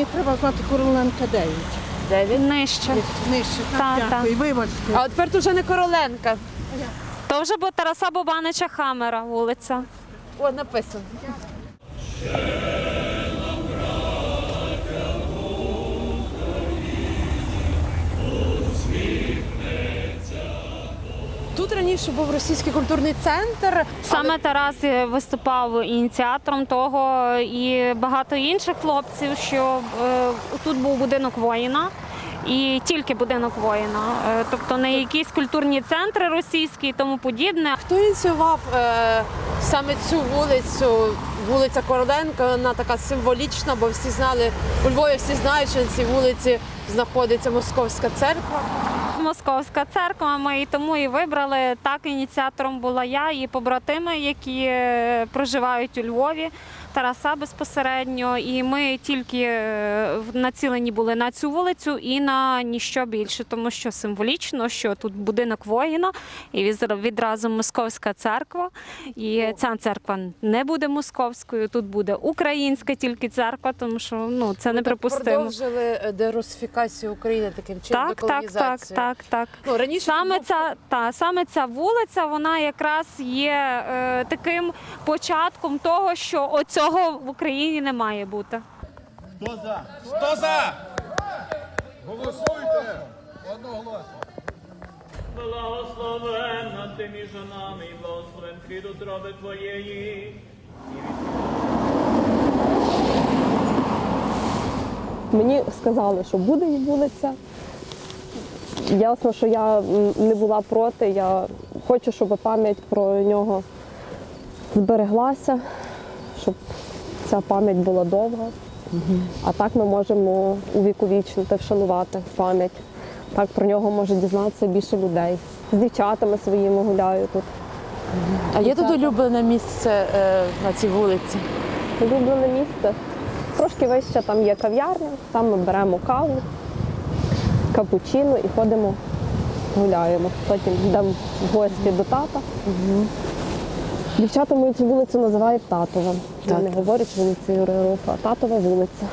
Мені треба знати Короленка 9. Дев'ять. Нижче. Нижче, Та, так, та. дякую. Вибачте. А от тепер тут вже не Короленка. То вже бо Тараса Бобанича Хамера вулиця. О, написано. Тут раніше був російський культурний центр. Саме Тарас виступав ініціатором того і багато інших хлопців, що е, тут був будинок воїна. І тільки будинок воїна, Е, тобто не якісь культурні центри російські і тому подібне. Хто ініціював е, саме цю вулицю, вулиця Короленка, вона така символічна, бо всі знали, у Львові всі знають, що на цій вулиці знаходиться Московська церква. Московська церква. Ми і тому і вибрали. Так ініціатором була я і побратими, які е, проживають у Львові. Тараса безпосередньо, і ми тільки е, націлені були на цю вулицю і на ніщо більше, тому що символічно, що тут будинок воїна, і відразу московська церква. І ця церква не буде московською, тут буде українська тільки церква, тому що ну це неприпустимо. Продовжили е, дерусифікацію України таким чином, Так, так, так, так, так. Ну, раніше Саме був- ця та саме ця вулиця, вона якраз є е, таким початком того, що оцього в Україні не має бути. Хто за? Хто за? Голосуйте! Одноголосно. Благословенна ти між жонами і благословен плід утроби Твоєї. Мені сказали, що буде і вулиця. Ясно, що я не була проти. Я хочу, щоб пам'ять про нього збереглася, щоб ця пам'ять була довга. А так ми можемо увіковічнити, вшанувати пам'ять. Так про нього може дізнатися більше людей. З дівчатами своїми гуляю тут. А є тут улюблене місце е, на цій вулиці? Улюблене місце. Трошки вище там є кав'ярня, там ми беремо каву, капучино і ходимо, гуляємо. Потім йдемо в гості до тата. Дівчата мою цю вулицю називають татова. Вони говорять вулиця Юрія Руфа, а татова вулиця.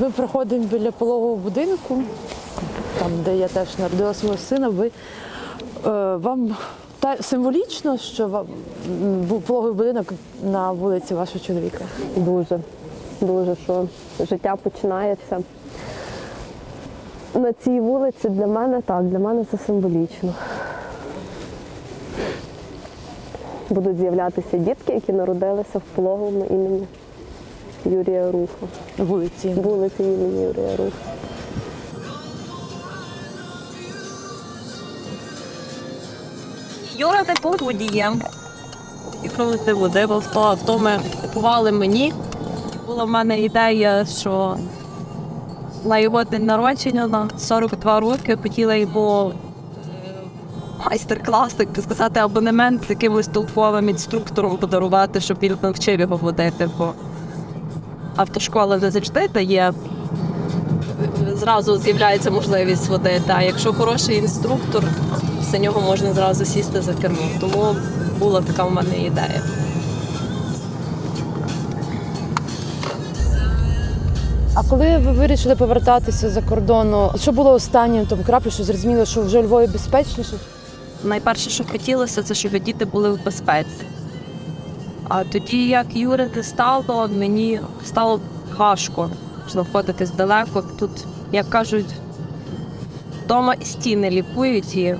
Ми проходимо біля пологового будинку, там, де я теж народила свого сина. Ви, е, вам та, символічно, що вам був пологовий будинок на вулиці вашого чоловіка? Дуже, дуже, що життя починається. На цій вулиці для мене так, для мене це символічно. Будуть з'являтися дітки, які народилися в пологовому імені Юрія Руфа, Вулиці. вулиці імені Юрія Руфа. Юра не був водієм. І провести води, бо в авто ми купували мені. Була в мене ідея, що на його день народження на 42 роки хотіла е, майстер-клас, так сказати, абонемент з якимось толковим інструктором подарувати, щоб він навчив його водити. Бо автошкола не завжди дає. е, Зразу з'являється можливість водити. А якщо хороший інструктор, за нього можна зразу сісти за кермо. Тому була така в мене ідея. А коли ви вирішили повертатися за кордону, що було останнім там краплі, що зрозуміло, що вже Львові безпечніше? Найперше, що хотілося, це щоб діти були в безпеці. А тоді, як Юри не стало, мені стало важко знаходитись далеко. Тут, як кажуть, вдома і стіни лікують, і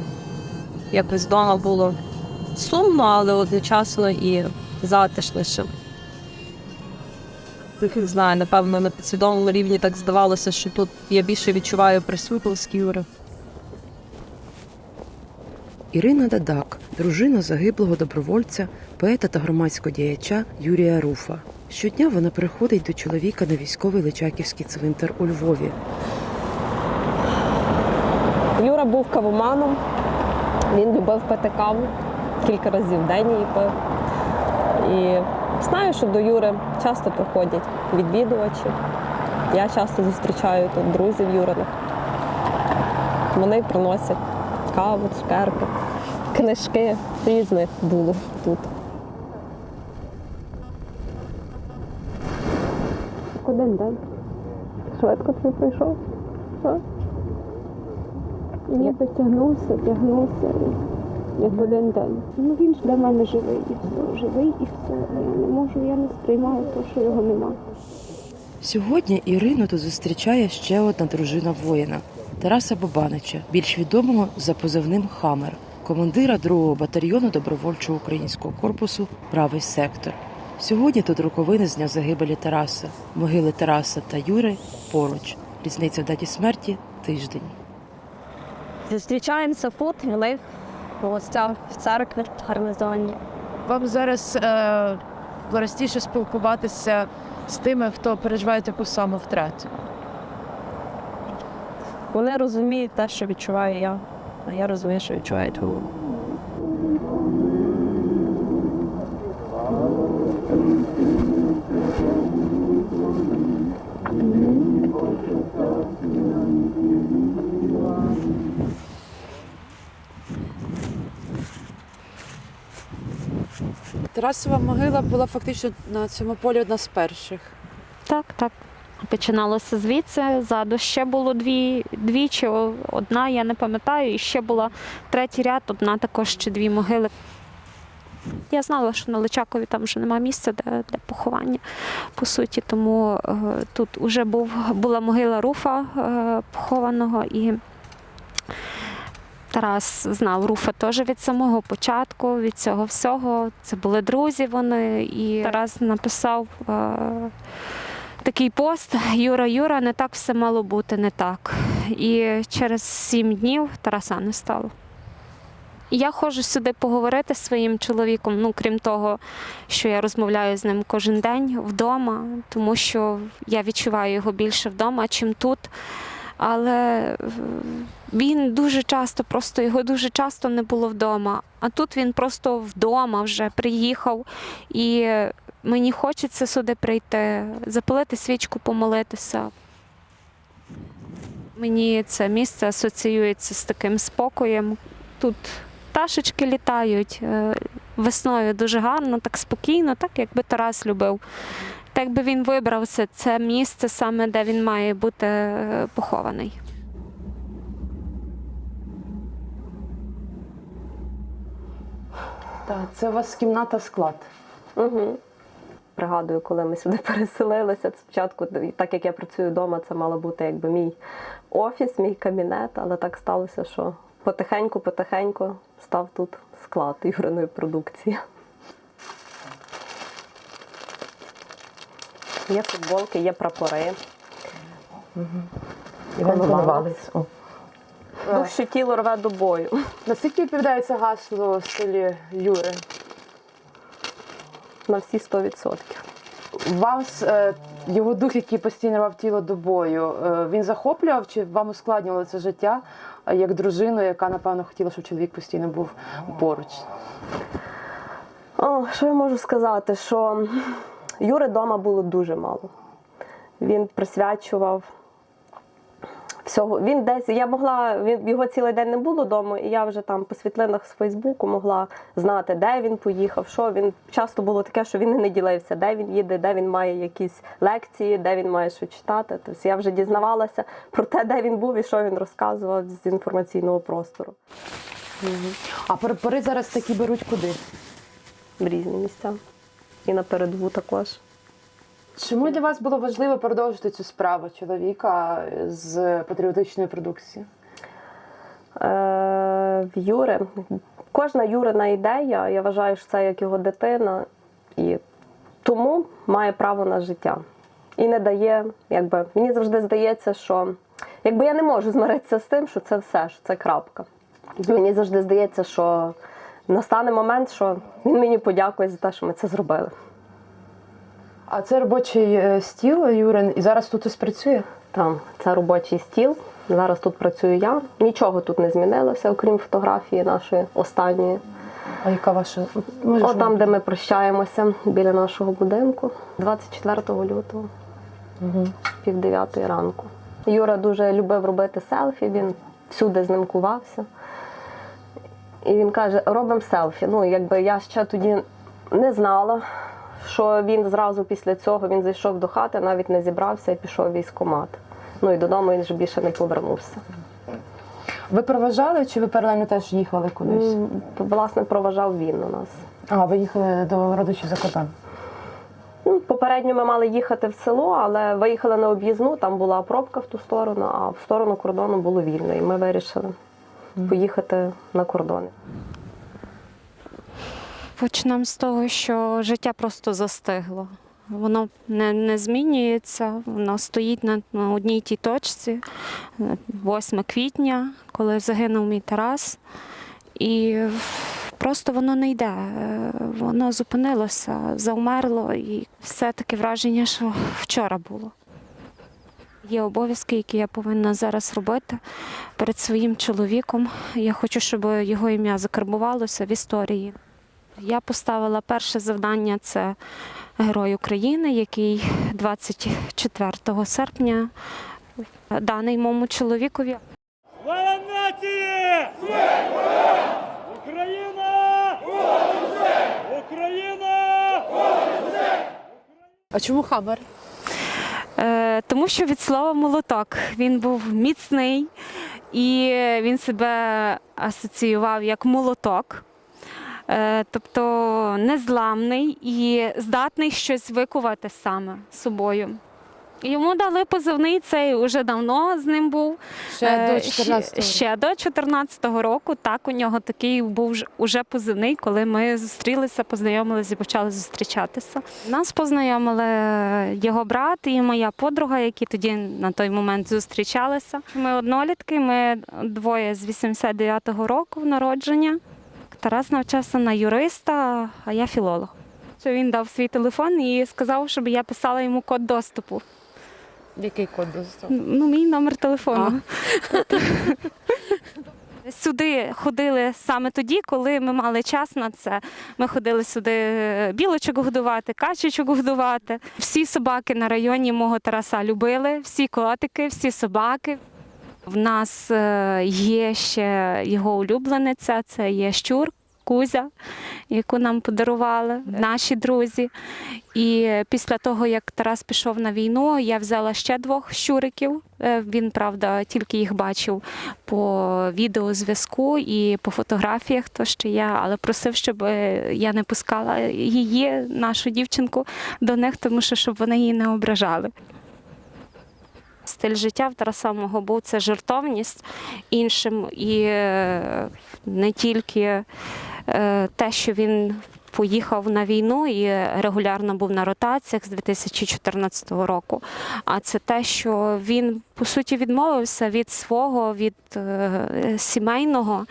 якось вдома було сумно, але одночасно і затишніше. Не знаю, напевно, на підсвідомому рівні так здавалося, що тут я більше відчуваю присутність Юри. Ірина Дадак, дружина загиблого добровольця, поета та громадського діяча Юрія Руфа. Щодня вона приходить до чоловіка на військовий Личаківський цвинтар у Львові. Юра був кавоманом, він любив пити каву, кілька разів в день її пив. І знаю, що до Юри часто приходять відвідувачі. Я часто зустрічаю тут друзів Юриних. Вони приносять каву, цукерки, книжки різних було тут. Один день. швидко тобі прийшов. А? Ніби тягнувся, тягнувся, як один день. Ну він ж для мене живий і все, живий і все. Я не можу, я не сприймаю те, що його нема. Сьогодні Ірину тут зустрічає ще одна дружина воїна Тараса Бабанича, більш відомого за позивним Хамер, командира 2-го батальйону добровольчого українського корпусу Правий сектор. Сьогодні тут роковини з дня загибелі Тараса, могили Тараса та Юри поруч. Різниця в даті смерті тиждень. Зустрічаємося тут, ми в гостях в церкві в гарнизоні. Вам зараз е, простіше спілкуватися з тими, хто переживає таку саму втрату. Вони розуміють те, що відчуваю я, я розумію, що відчувають вони. Тарасова могила була фактично на цьому полі одна з перших. Так, так. Починалося звідси. Ззаду ще було дві, дві чи одна, я не пам'ятаю, і ще була третій ряд, одна також ще дві могили. Я знала, що на Личакові там вже немає місця для, для поховання, по суті, тому е, тут вже був, була могила Руфа е, похованого і. Тарас знав Руфа теж від самого початку, від цього всього. Це були друзі вони. І Тарас написав е, такий пост: Юра, Юра, не так все мало бути, не так. І через сім днів Тараса не стало. Я ходжу сюди поговорити зі своїм чоловіком, ну крім того, що я розмовляю з ним кожен день вдома, тому що я відчуваю його більше вдома, чим тут. Але е, він дуже часто, просто його дуже часто не було вдома. А тут він просто вдома вже приїхав, і мені хочеться сюди прийти, запалити свічку, помолитися. Мені це місце асоціюється з таким спокоєм. Тут пташечки літають е, весною дуже гарно, так спокійно, так якби Тарас любив. Так би він вибрав це, це місце саме, де він має бути е, похований. Так, це у вас кімната склад. Угу. Пригадую, коли ми сюди переселилися. Спочатку, так як я працюю вдома, це мало бути якби мій офіс, мій кабінет, але так сталося, що потихеньку-потихеньку став тут склад юриної продукції. Є футболки, є прапори. Коновалець. О. Дух, що тіло рве до бою. Наскільки відповідає це гасло в стилі Юри? На всі 100%. Вас е, його дух, який постійно рвав тіло до бою, е, він захоплював чи вам ускладнювало це життя е, як дружину, яка напевно хотіла, щоб чоловік постійно був поруч? О, що я можу сказати? Що Юри вдома було дуже мало. Він присвячував всього. Він десь, я могла, він, його цілий день не було вдома, і я вже там по світлинах з Фейсбуку могла знати, де він поїхав, що він часто було таке, що він не ділився, де він їде, де він має якісь лекції, де він має що читати. Тобто я вже дізнавалася про те, де він був і що він розказував з інформаційного простору А прапори зараз такі беруть куди? в різні місця. І на передову також. Чому для вас було важливо продовжити цю справу чоловіка з патріотичної продукції? Е, в Юри. Кожна Юрина ідея, я вважаю, що це як його дитина, і тому має право на життя. І не дає, якби мені завжди здається, що якби я не можу змиритися з тим, що це все, що це крапка. Мені завжди здається, що настане момент, що він мені подякує за те, що ми це зробили. А це робочий е, стіл Юрин, і зараз тут ось працює? Там це робочий стіл. Зараз тут працюю я. Нічого тут не змінилося, окрім фотографії нашої останньої. А яка ваша? Можеш О, там, де ми прощаємося біля нашого будинку, 24 лютого, пів дев'ятої ранку. Юра дуже любив робити селфі, він всюди з ним кувався. І він каже: робимо селфі. Ну, якби я ще тоді не знала, що він зразу після цього він зайшов до хати, навіть не зібрався і пішов в військкомат. Ну і додому він вже більше не повернувся. Ви проважали чи ви паралельно теж їхали кудись? Власне, проважав він у нас. А, ви їхали до родичів за кордон. Ну, попередньо ми мали їхати в село, але виїхали на об'їзну, там була пробка в ту сторону, а в сторону кордону було вільно. І ми вирішили поїхати на кордони. Почнемо з того, що життя просто застигло. Воно не, не змінюється, воно стоїть на, на одній тій точці. Е, 8 квітня, коли загинув мій Тарас. І просто воно не йде. Воно зупинилося, завмерло, і все таке враження, що вчора було. Є обов'язки, які я повинна зараз робити перед своїм чоловіком. Я хочу, щоб його ім'я закарбувалося в історії. Я поставила перше завдання це Герой України, який 24 серпня даний моєму чоловікові. Слава нації! Україна! Україна! А чому Хамер? Е, тому що від слова молоток він був міцний і він себе асоціював як молоток. Е, Тобто незламний і здатний щось викувати саме собою. Йому дали позивний цей уже давно з ним був. Ще Е, до 14 ще, ще до 14-го року. Так, у нього такий був уже позивний, коли ми зустрілися, познайомилися і почали зустрічатися. Нас познайомили його брат і моя подруга, які тоді на той момент зустрічалися. Ми однолітки, ми двоє з 89-го року народження. Тарас навчався на юриста, а я філолог. Він дав свій телефон і сказав, щоб я писала йому код доступу. Який код доступ? Ну, мій номер телефону. Сюди ходили саме тоді, коли ми мали час на це. Ми ходили сюди білочок годувати, качечок годувати. Всі собаки на районі мого Тараса любили, всі котики, всі собаки. В нас е, є ще його улюблениця, це є щур. Кузя, яку нам подарували наші друзі. І після того, як Тарас пішов на війну, я взяла ще двох щуриків. Е, Він, правда, тільки їх бачив по відеозв'язку і по фотографіях, то що я, але просив, щоб е, я не пускала її, нашу дівчинку, до них, тому що щоб вони її не ображали. Стиль життя в Тараса мого був це жертовність іншим і е, не тільки е, те, що він поїхав на війну і регулярно був на ротаціях з 2014 року. А це те, що він по суті відмовився від свого, від е, сімейного.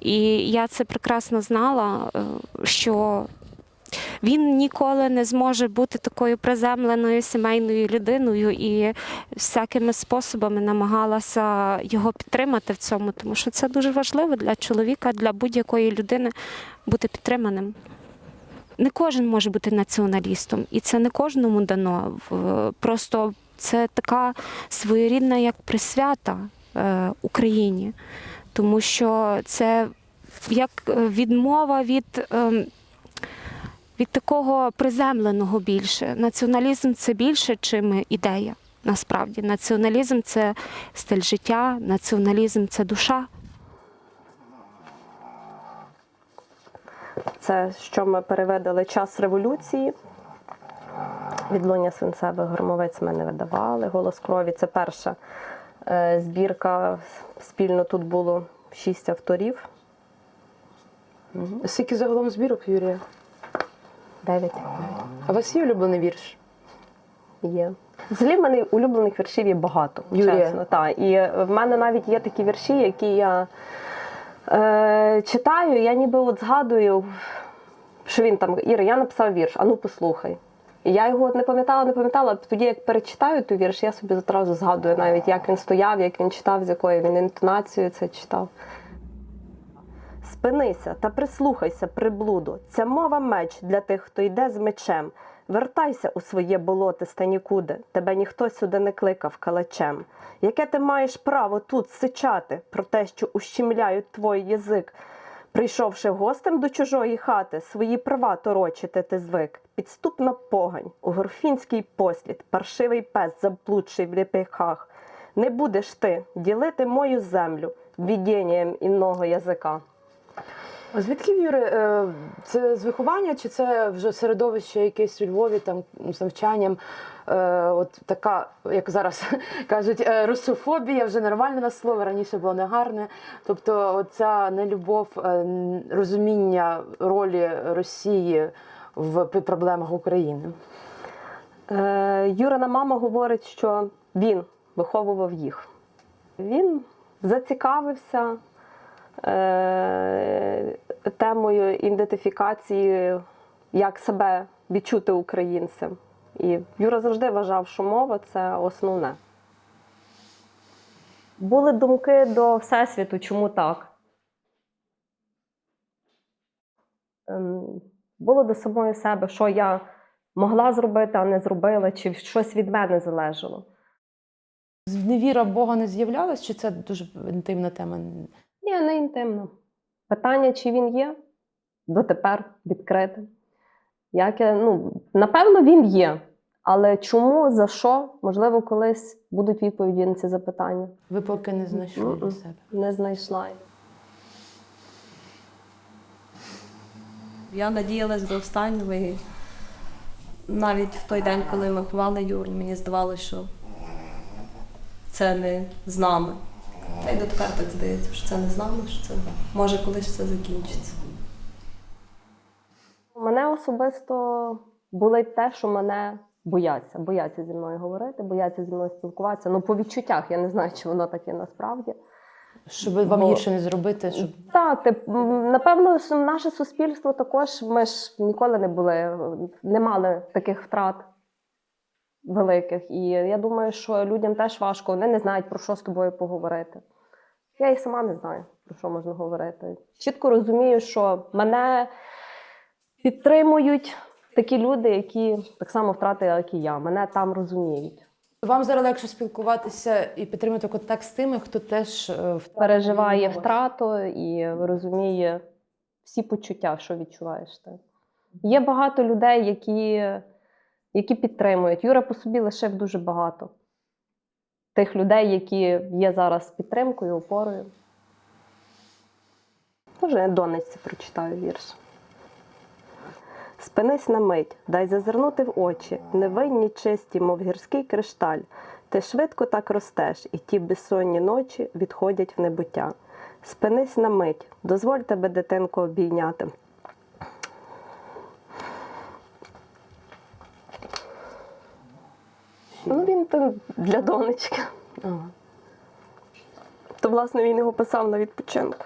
І я це прекрасно знала, що він ніколи не зможе бути такою приземленою сімейною людиною і всякими способами намагалася його підтримати в цьому, тому що це дуже важливо для чоловіка, для будь-якої людини бути підтриманим. Не кожен може бути націоналістом, і це не кожному дано. Просто це така своєрідна як присвята е, Україні, тому що це як відмова від. Від такого приземленого більше. Націоналізм це більше, чим ідея. Насправді, націоналізм це стиль життя, націоналізм це душа. Це що ми переведали час революції. Відлуння свинцевих громовець ми не видавали. Голос крові це перша е, збірка. Спільно тут було шість авторів. Скільки загалом збірок, Юрія? Дев'ять А у вас є улюблений вірш? є. Взагалі в мене улюблених віршів є багато. Юрія. Чесно, та. І в мене навіть є такі вірші, які я е, читаю, я ніби от згадую, що він там, Іра, я написав вірш, а ну послухай. І я його не пам'ятала, не пам'ятала, тоді, як перечитаю той вірш, я собі одразу згадую навіть, як він стояв, як він читав, з якою він інтонацією це читав. Спинися та прислухайся, приблуду. Ця мова меч для тих, хто йде з мечем. Вертайся у своє болотисте нікуди. Тебе ніхто сюди не кликав калачем. Яке ти маєш право тут сичати про те, що ущемляють твій язик? Прийшовши гостем до чужої хати, свої права торочити ти звик. Підступна погань, у горфінський послід, паршивий пес заблудший в ліпихах. Не будеш ти ділити мою землю віддінням інного язика. А звідки Юри? е, Це з виховання, чи це вже середовище якесь у Львові там з навчанням? Е, От така, як зараз кажуть, е, русофобія вже нормальне на слово, раніше було негарне. Тобто, оця нелюбов, розуміння ролі Росії в проблемах України. Юрина мама говорить, що він виховував їх. Він зацікавився темою ідентифікації, як себе відчути українцем. І Юра завжди вважав, що мова це основне. Були думки до Всесвіту, чому так? Ем, Було до самої себе, що я могла зробити, а не зробила, чи щось від мене залежало. Невіра в Бога не з'являлась, чи це дуже інтимна тема? Ні, не інтимно. Питання, чи він є, дотепер відкрите. Як я, ну, напевно, він є. Але чому, за що, можливо, колись будуть відповіді на ці запитання. Ви поки не знайшли Мгм. для себе. Не знайшла. Я надіялась до останнього і навіть в той день, коли ми ховали Юру, мені здавалося, що це не з нами. Та й дотепер так здається, що це не з що це може колись все закінчиться. Мене особисто болить те, що мене бояться. Бояться зі мною говорити, бояться зі мною спілкуватися. Ну, по відчуттях я не знаю, чи воно таке насправді. Щоб вам Бо- гірше не зробити, щоб Так, тип, напевно, наше суспільство також ми ж ніколи не були, не мали таких втрат великих. І я думаю, що людям теж важко, вони не знають, про що з тобою поговорити. Я і сама не знаю, про що можна говорити. Чітко розумію, що мене підтримують такі люди, які так само втратили, як і я. Мене там розуміють. вам зараз легше спілкуватися і підтримати контакт з тими, хто теж е, переживає втрату і розуміє всі почуття, що відчуваєш ти. Є багато людей, які, які підтримують. Юра по собі лишив дуже багато тих людей, які є зараз підтримкою, опорою. Може, я донечці прочитаю вірш. Спинись на мить, дай зазирнути в очі, невинні чисті, мов гірський кришталь. Ти швидко так ростеш, і ті безсонні ночі відходять в небуття. Спинись на мить, дозволь тебе, дитинку, обійняти. Ну, він то для донечки. Ага. То, власне, він його писав на відпочинку.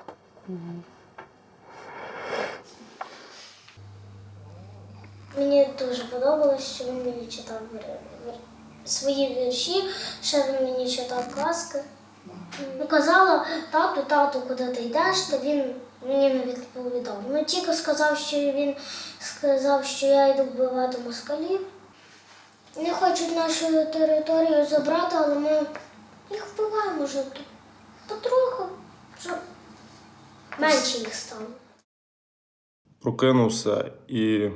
Мені дуже подобалось, що він мені читав свої вірші, ще він мені читав казки. Казала, тату, тату, куди ти йдеш, то він мені не відповідав. Ну, тільки сказав, що він сказав, що я йду вбивати москалів. Не хочуть нашу територію забрати, але ми їх вбиваємо вже. Потроху, щоб менше їх стало. прокинувся і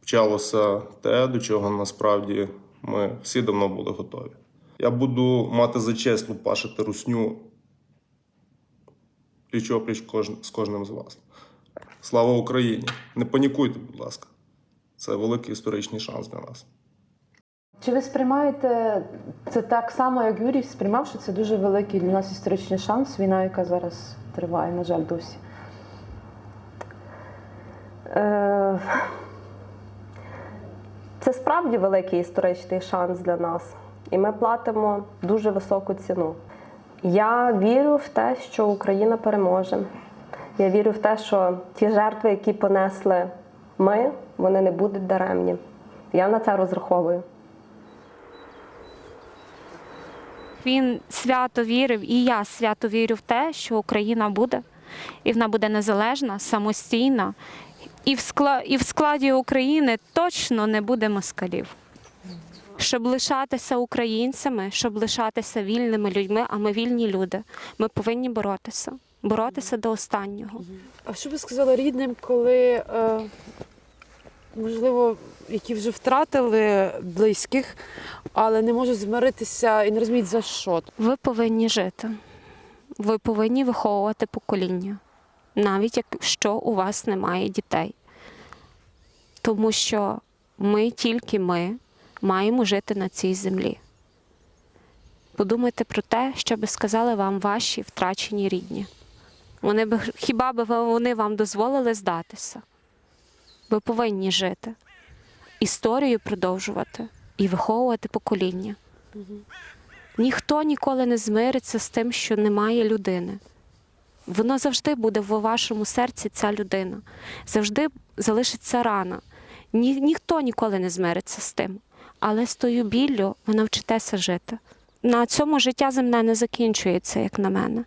почалося те, до чого насправді ми всі давно були готові. Я буду мати за честь лупашити русню пліч опліч з кожним з вас. Слава Україні! Не панікуйте, будь ласка. Це великий історичний шанс для нас. Чи ви сприймаєте це так само, як Юрій сприймав, що це дуже великий для нас історичний шанс, війна, яка зараз триває, на жаль, досі? Е, Це справді великий історичний шанс для нас, і ми платимо дуже високу ціну. Я вірю в те, що Україна переможе. Я вірю в те, що ті жертви, які понесли ми, вони не будуть даремні. Я на це розраховую. Він свято вірив, і я свято вірю в те, що Україна буде, і вона буде незалежна, самостійна. І в, скла... і в складі України точно не буде москалів. Щоб лишатися українцями, щоб лишатися вільними людьми, а ми вільні люди, ми повинні боротися, боротися до останнього. А що ви сказали рідним, коли е, можливо, які вже втратили близьких, але не можуть змиритися і не розуміють за що. Ви повинні жити. Ви повинні виховувати покоління, навіть якщо у вас немає дітей. Тому що ми, тільки ми, маємо жити на цій землі. Подумайте про те, що би сказали вам ваші втрачені рідні. Вони би, хіба би вони вам дозволили здатися? Ви повинні жити, історію продовжувати і виховувати покоління. Ніхто ніколи не змириться з тим, що немає людини. Воно завжди буде в вашому серці ця людина, завжди залишиться рана. Ні, ніхто ніколи не змириться з тим. Але з тою біллю ви навчитеся жити. На цьому життя земне не закінчується, як на мене.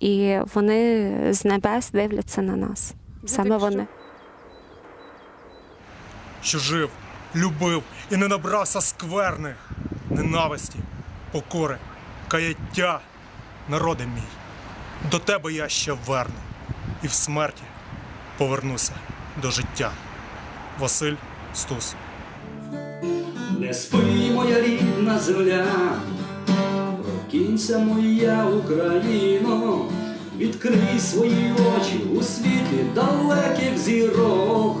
І вони з небес дивляться на нас. Саме вони. Що жив, любив і не набрався скверни, ненависті, покори, каяття, народи мій. До тебе я ще верну, і в смерті повернуся до життя. Василь Стус. Не спи, моя рідна земля, прокинься моя Україно, відкрий свої очі у світлі далеких зірок.